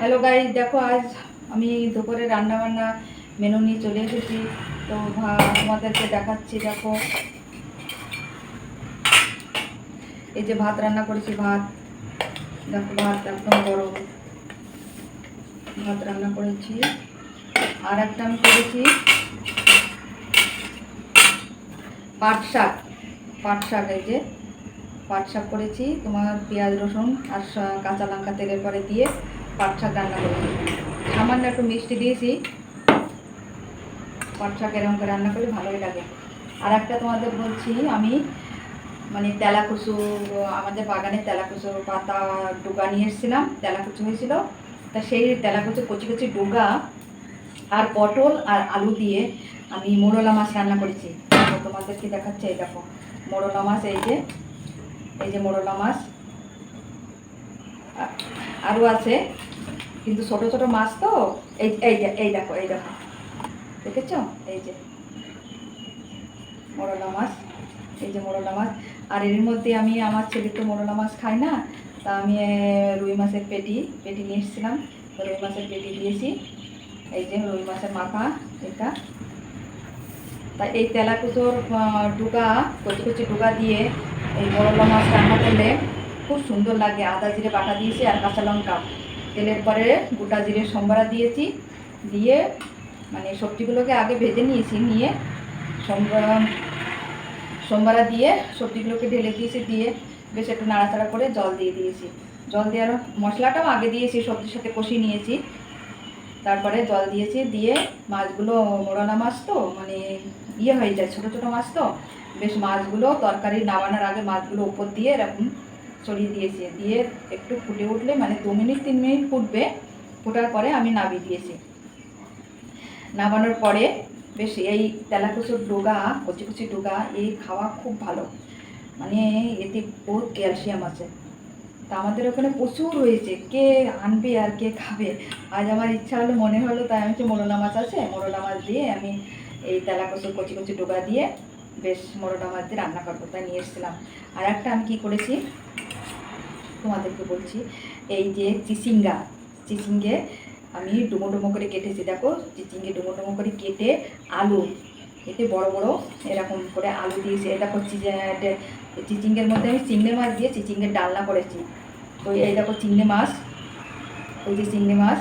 Hello guy দেখো আজ আমি দুপুরে রান্না বান্না মেনু নিয়ে চলে এসেছি। তো তোমাদেরকে দেখাচ্ছি, দেখো। এই যে ভাত রান্না করেছি, ভাত। দেখো, ভাত একদম গরম। ভাত রান্না করেছি। আর একটা আমি করেছি পাট শাক। পাট শাক এই যে। পাট শাক করেছি, তোমার পেঁয়াজ রসুন আর কাঁচা লঙ্কা তেলের পরে দিয়ে পাট শাক রান্না করেছি। সামান্য একটু মিষ্টি দিয়েছি। পাট শাক এরকম করে রান্না করলে ভালোই লাগে। আর একটা তোমাদের বলছি, আমি মানে তেলাকুচু, আমাদের বাগানে তেলাকুচু পাতা ডুগা নিয়ে এসেছিলাম, তেলাকুচু হয়েছিল। তা সেই তেলাকুচু কচি কচি ডুগা আর পটল আর আলু দিয়ে আমি মোরলা মাছ রান্না করেছি। তোমাদেরকে দেখাচ্ছে, এই দেখো, মোরলা মাছ, এই যে এই যে মোরলা মাছ। আরও আছে। কিন্তু ছোট ছোট মাছ তো, এই এই এই দেখো এই দেখো। দেখেছ? এই যে। মোরলা মাছ, এই যে মোরলা মাছ। আর এর মধ্যে আমি, আমার ছেলে তো মোরলা মাছ খায় না, তা আমি রুই মাছের পেটি পেটি নিয়ে এসেছিলাম। রুই মাছের পেটি দিয়েছি। এই যে রুই মাছের মাথা, এটা। তা এই তেলাকুচোর ডুগা, কচি কচি ডুগা দিয়ে এই মোরলা মাছ রান্না করলে খুব সুন্দর লাগে আদা জিরে বাটা দিয়েছি আর কাঁচা লঙ্কা। তেলের পরে গোটা জিরে সম্বারা দিয়েছি। দিয়ে মানে সবজিগুলোকে আগে ভেজে নিয়েছি, নিয়ে সম্বারা দিয়ে সবজিগুলোকে ঢেলে দিয়েছি, দিয়ে বেশ একটু নাড়াচাড়া করে জল দিয়ে দিয়েছি। জল দেওয়ার মশলাটাও আগে দিয়েছি, সবজির সাথে কষিয়ে নিয়েছি। তারপরে জল দিয়েছি, দিয়ে মাছগুলো মোড়ানা মাছ তো মানে ইয়ে হয়ে যায়, ছোটো ছোটো মাছ তো, বেশ মাছগুলো তরকারি নামানোর আগে মাছগুলো উপর দিয়ে এরকম ছড়িয়ে দিয়েছি। দিয়ে একটু ফুটে উঠলে মানে দু মিনিট, তিন মিনিট ফুটবে, ফোটার পরে আমি নামিয়ে দিয়েছি। নামানোর পরে বেশ এই তেলাকুচুর ডোগা কচি কচি ডোগা এই খাওয়া খুব ভালো। মানে এতে বহুত ক্যালসিয়াম আছে। তা আমাদের ওখানে প্রচুর হয়েছে। কে আনবে আর কে খাবে? আজ আমার ইচ্ছা হলো, মনে হলো, তাই আমি হচ্ছে মোরলা মাছ আছে, মোরলা মাছ দিয়ে আমি এই তেলাকুচুর কচি কচি ডোগা দিয়ে বেশ মাছ দিয়ে রান্না করব, তাই নিয়ে এসেছিলাম। আর একটা আমি কী করেছি, তোমাদেরকে বলছি, এই যে চিচিঙ্গা, চিচিঙ্গে আমি ডুমো ডুমো করে কেটেছি। দেখো, চিচিঙ্গে ডুমো ডুমো করে কেটে আলু এতে বড় বড় এরকম করে আলু দিয়েছি। এটা দেখো, চিচে- চিচিঙ্গের মধ্যে আমি চিংড়ি মাছ দিয়ে চিচিঙ্গের ডালনা করেছি। তো এই দেখো, চিংড়ি মাছ ওই যে চিংড়ি মাছ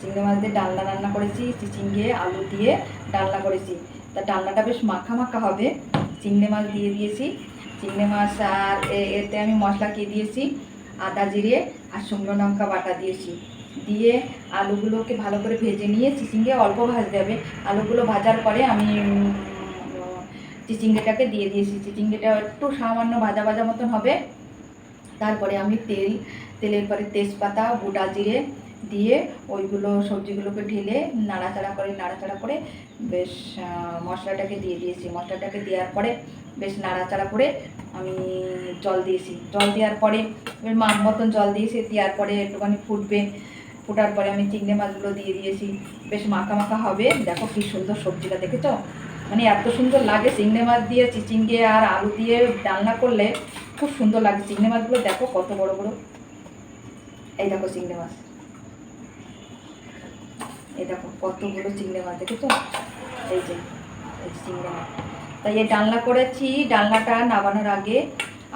চিংড়ি মাছ দিয়ে ডালনা রান্না করেছি, চিচিঙ্গে আলু দিয়ে ডালনা করেছি। তা ডালনাটা বেশ মাখা মাখা হবে। চিংড়ি মাছ দিয়ে দিয়েছি। চিংড়ি মাছ আর এতে আমি মশলা কে দিয়েছি? আদা জিরে আর শুকনো লঙ্কা বাটা দিয়েছি। দিয়ে আলুগুলোকে ভালো করে ভেজে নিয়ে চিচিঙ্গে অল্প ভাজতে হবে। আলুগুলো ভাজার পরে আমি চিচিঙ্গেটাকে দিয়ে দিয়েছি। চিচিঙ্গেটা একটু সামান্য ভাজা ভাজা মতন হবে। তারপরে আমি তেল, তেলের পরে তেজপাতা, গোটা জিরে দিয়ে ওইগুলো সবজিগুলোকে ঢেলে নাড়াচাড়া করে নাড়াচাড়া করে বেশ মশলাটাকে দিয়ে দিয়েছি। মশলাটাকে দেওয়ার পরে বেশ নাড়াচাড়া করে আমি জল দিয়েছি। জল দেওয়ার পরে মাছ মতন জল দিয়েছি। দেওয়ার পরে একটুখানি ফুটবে। ফোটার পরে আমি চিংড়ি মাছগুলো দিয়ে দিয়েছি। বেশ মাখা মাখা হবে। দেখো কি সুন্দর সবজিটা, দেখেছ? মানে এত সুন্দর লাগে চিংড়ি মাছ দিয়ে চিচিঙ্গে আর আলু দিয়ে ডালনা করলে খুব সুন্দর লাগে। চিংড়ি মাছগুলো দেখো কত বড় বড়। এই দেখো চিংড়ি মাছ। এই দেখো কতগুলো চিংড়ি মাছ, দেখেছ? এই যে যে চিংড়ি মাছ। তাই এই ডালনা করেছি, ডালনাটা নামানোর আগে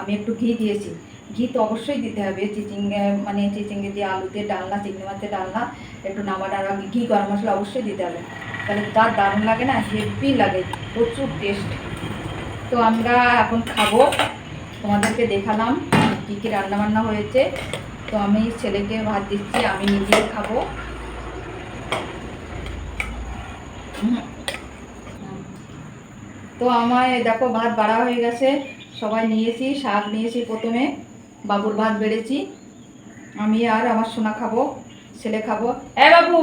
আমি একটু ঘি দিয়েছি। ঘি তো অবশ্যই দিতে হবে চিচিঙ্গে মানে চিচিঙ্গে দিয়ে আলুতে ডালনা, চিংড়ি মাছের ডালনা, একটু নামানোর আগে ঘি, গরম মশলা অবশ্যই দিতে হবে। তাহলে তার দারুণ লাগে না, হেভি লাগে, প্রচুর টেস্ট তো আমরা এখন খাব। তোমাদেরকে দেখালাম কী কী রান্নাবান্না হয়েছে। তো আমি ছেলেকে ভাত দিচ্ছি, আমি নিজেই খাব হুম। তো আমার দেখো ভাত বাড়া হয়ে গেছে। সবাই নিয়েছি শাক নিয়েছি প্রথমে। বাবুর ভাত বেড়েছি। আমি আর আমার সোনা খাব ছেলে খাব। এ বাবু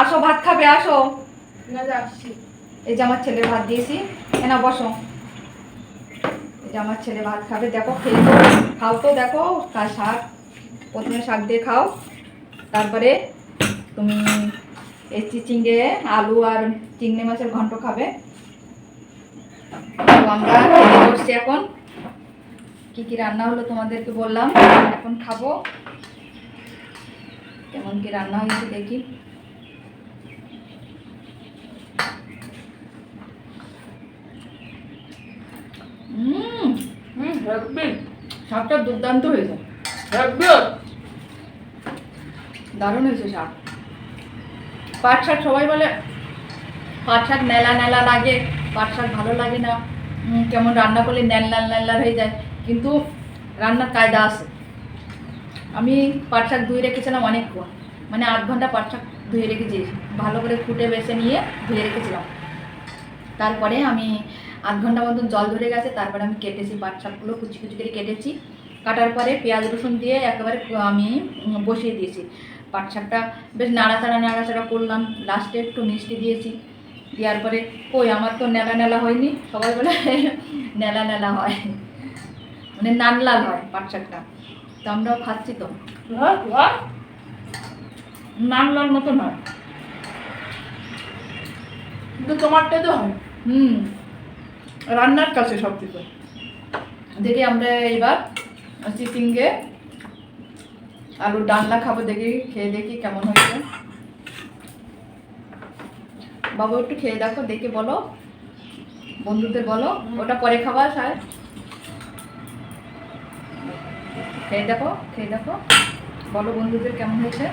আসো ভাত খাবে আসো। এই যে আমার ছেলে ভাত দিয়েছি। এনা বসো। এই যে আমার ছেলে ভাত খাবে দেখো খেয়ে তো খাও তো দেখো তার শাক। প্রথমে শাক দিয়ে খাও। তারপরে তুমি এই চিচিঙ্গে আলু আর চিংড়ি মাছের ঘন্ট খাবে। তো আমরা বসছি এখন। কি কি রান্না হলো তোমাদেরকে বললাম। এখন খাব। কেমন কি রান্না হয়েছে দেখি। শাকটা দুর্দান্ত হয়েছে। দারুণ হয়েছে শাক। পাট শাক সবাই বলে পাট শাক নেলা নেলা লাগে পাট শাক ভালো লাগে না। কেমন রান্না করলে ন্যাল্লা ন্যাল্লা হয়ে যায়। কিন্তু রান্নার কায়দা আছে। আমি পাট শাক ধুয়ে রেখেছিলাম অনেকক্ষণ। মানে আধ ঘণ্টা পাট শাক ধুয়ে রেখেছি। ভালো করে ফুটে বেছে নিয়ে ধুয়ে রেখেছিলাম। তারপরে আমি আধ ঘণ্টা মতন জল ধরে গেছে। তারপরে আমি কেটেছি পাট শাকগুলো কুচি কুচি করে কেটেছি। কাটার পরে পেঁয়াজ রসুন দিয়ে একেবারে আমি বসিয়ে দিয়েছি। পাট শাকটা বেশ নাড়াচাড়া নাড়াচাড়া করলাম। লাস্টে একটু মিষ্টি দিয়েছি। দেওয়ার পরে কই আমার তো নেলা নেলা হয়নি? সবাই বলে নেলা নেলা হয়। মানে নানলাল হয় পাট শাকটা তো আমরাও খাচ্ছি তো। নানলাল মতন হয়। কিন্তু তোমারটা তো হয়। হুম। রান্নার কাছে সব কিছু দেখি আমরা এবার চিচিঙ্গে আলুর ডালনা খাব দেখি খেয়ে দেখি কেমন হয়েছে। বাবু একটু খেয়ে দেখো দেখে বলো বন্ধুদের বলো ওটা পরে খাবা স্যার খেয়ে দেখো খেয়ে দেখো বলো বন্ধুদের কেমন হয়েছে।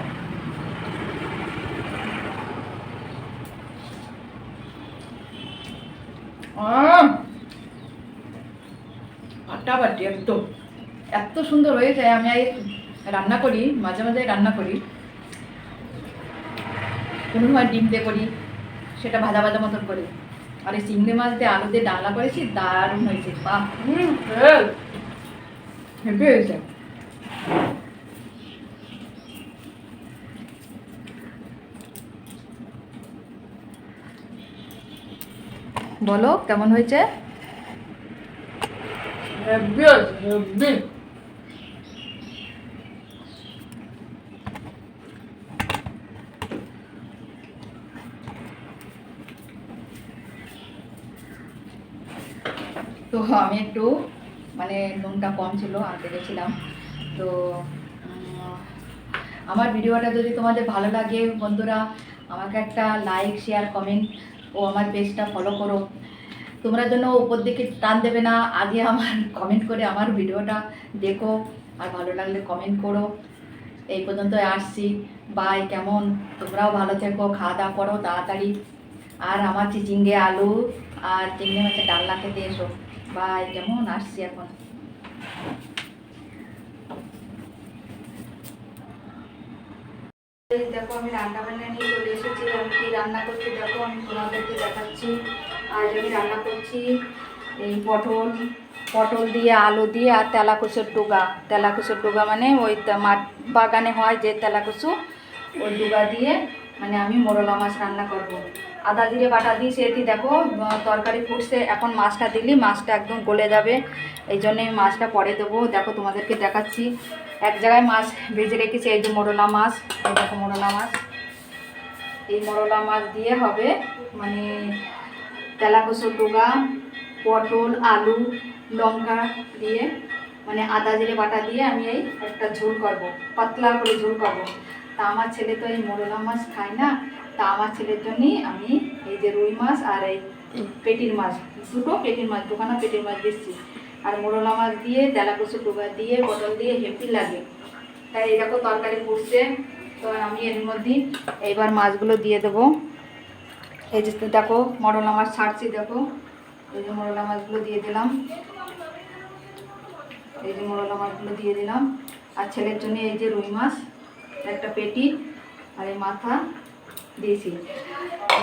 আহ! ফাটাফাটি একদম। এত সুন্দর হয়েছে আমি এই রান্না করি মাঝে মাঝে রান্না করি। কোনো সময় ডিম দিয়ে করি সেটা ভাজা ভাজা মতন করি। আর এই চিংড়ি মাছ দিয়ে আলু দিয়ে ডালনা করেছি দারুণ হয়েছে হ্যাঁ হয়েছে। বলো কেমন হয়েছে? আছে হেব্বি তো আমি একটু মানে নুনটা কম ছিল আনতে গেছিলাম তো আমার ভিডিওটা যদি তোমাদের ভালো লাগে, বন্ধুরা, আমাকে একটা লাইক শেয়ার কমেন্ট ও আমার পেজটা ফলো করো। তোমরা জন্য উপর দিকে টান দেবে না, আগে আমার কমেন্ট করে আমার ভিডিওটা দেখো, আর ভালো লাগলে কমেন্ট করো। এই পর্যন্ত আসছি বাই কেমন? তোমরাও ভালো থেকো, খাওয়া দাওয়া করো, তাড়াতাড়ি। আর আমার চিচিঙ্গে আলু আর চিংড়ি মাছের ডালনা খেতে এসো। বাই কেমন আসছি এখন দেখো, আমি রান্না বান্না নিয়ে চলে এসেছি। আমি কি রান্না করছি দেখো, আমি তোমাদেরকে দেখাচ্ছি। আজ আমি রান্না করছি এই পটল পটল দিয়ে, আলু দিয়ে আর তেলাকুচুর ডুগা। তেলাকুচুর ডুগা মানে ওই মাঠ বাগানে হয় যে তেলাকুচু ওই ডুগা দিয়ে মানে আমি মোরলা মাছ রান্না করব। আদা জিরে বাটা দিয়ে সেটি দেখো তরকারি ফুটছে। এখন মাছটা দিলি, মাছটা একদম গলে যাবে। এই জন্যে মাছটা পরে দেবো। দেখো তোমাদেরকে দেখাচ্ছি। এক জায়গায় মাছ ভেজে রেখেছি, এই যে মোরলা মাছ। এই দেখো মোরলা মাছ। এই মোরলা মাছ দিয়ে হবে মানে তেলাকসো ডোগা, পটল, আলু, লঙ্কা দিয়ে মানে আদা জিরে বাটা দিয়ে আমি এই একটা ঝোল করব। পাতলা করে ঝোল করব। তা আমার ছেলে তো এই মোরলা মাছ খায় না। তা আমার ছেলের জন্যই আমি এই যে রুই মাছ আর এই পেটির মাছ দুটো পেটির মাছ দোকানে পেটির মাছ দিচ্ছি। আর মোরলা মাছ দিয়ে তেলাকসো ডোগা দিয়ে পটল দিয়ে হেপি লাগে। তাই এরকম তরকারি ফুটছে তো আমি এর মধ্যে এইবার মাছগুলো দিয়ে দেবো। এই যে দেখো মরলা মাছ ছাড়ছি দেখো। এই যে মরলা মাছগুলো দিয়ে দিলাম। এই যে মরলা মাছগুলো দিয়ে দিলাম। আর ছেলের জন্য এই যে রুই মাছ একটা পেটি আর এই মাথা। দিয়েছি।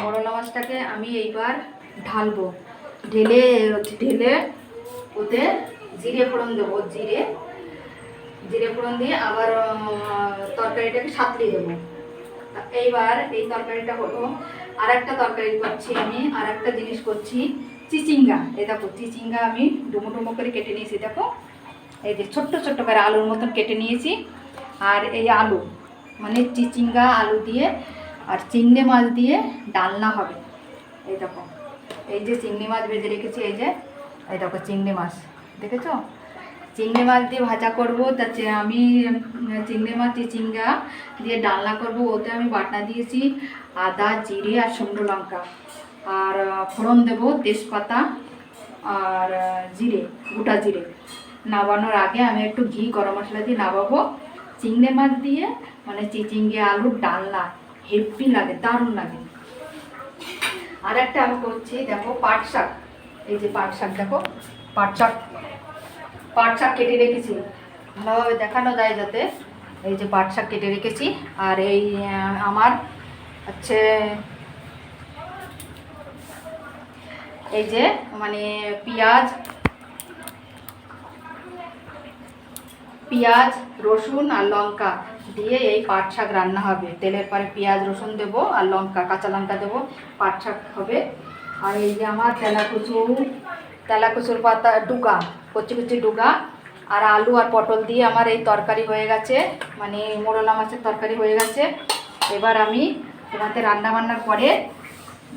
মরলা মাছটাকে আমি এইবার ঢালবো। ঢেলে ঢেলে ওতে জিরে ফোড়ন দেবো, জিরে। জিরে ফোড়ন দিয়ে আবার তরকারিটাকে সাঁতলিয়ে দেবো। এইবার এই তরকারিটা হলো আর একটা তরকারি করছি আমি আর একটা জিনিস করছি, চিচিঙ্গা। এই দেখো, চিচিঙ্গা আমি ডুমো ডুমো করে কেটে নিয়েছি। দেখো, এই যে ছোট্ট ছোট্ট করে আলুর মতন কেটে নিয়েছি। আর এই আলু মানে চিচিঙ্গা আলু দিয়ে আর চিংড়ি মাছ দিয়ে ডালনা হবে। এই দেখো, এই যে চিংড়ি মাছ ভেজে রেখেছি, এই যে, এই দেখো চিংড়ি মাছ, দেখেছ? চিংড়ি মাছ দিয়ে ভাজা করব, তা আমি চিংড়ি মাছ চিচিঙ্গা দিয়ে ডালনা করব, ওতে আমি বাটনা দিয়েছি আদা, জিরে আর শুকনো লঙ্কা। আর ফোড়ন দেব তেজপাতা আর জিরে, গোটা জিরে। নাবানোর আগে আমি একটু ঘি, গরম মশলা দিয়ে নাবাবো। চিংড়ি মাছ দিয়ে মানে চিচিঙ্গে আলুর ডালনা। হেভি লাগে, দারুণ লাগে। আর একটা আমি করছি দেখো, পাট শাক। এই যে পাট শাক, দেখো, পাট শাক। পাট শাক কেটে রেখেছি। ভালোভাবে দেখানো যায় যাতে। এই যে পাট শাক কেটে রেখেছি। আর এই আমার হচ্ছে, এই যে মানে পেঁয়াজ পেঁয়াজ, রসুন আর লঙ্কা। দিয়ে এই পাট শাক রান্না হবে। তেলের পরে পেঁয়াজ, রসুন দেবো আর লঙ্কা, কাঁচা লঙ্কা দেবো। পাট শাক হবে। আর এই যে আমার তেলাকুচু, তেলাকুচুর পাতা, ডুগা, কচি কচি ডুগা আর আলু আর পটল দিয়ে আমার এই তরকারি হয়ে গেছে। মানে মোরলা মাছের তরকারি হয়ে গেছে। এবার আমি তোমাদের রান্না বান্নার পরে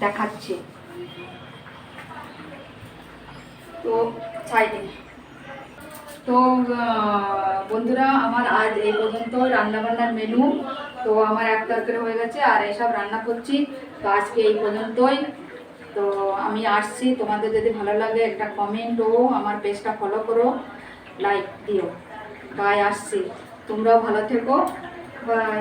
দেখাচ্ছি। তো দিন তো বন্ধুরা, আমার আজ এই পর্যন্ত রান্নাবান্নার মেনু তো আমার এক তরকারি হয়ে গেছে আর এসব রান্না করছি। তো আজকে এই পর্যন্তই। তো আমি আসছি। তোমাদের যদি ভালো লাগে একটা কমেন্ট ও আমার পেজটা ফলো করো লাইক দিও। বাই আসছি। তোমরাও ভালো থেকো। বাই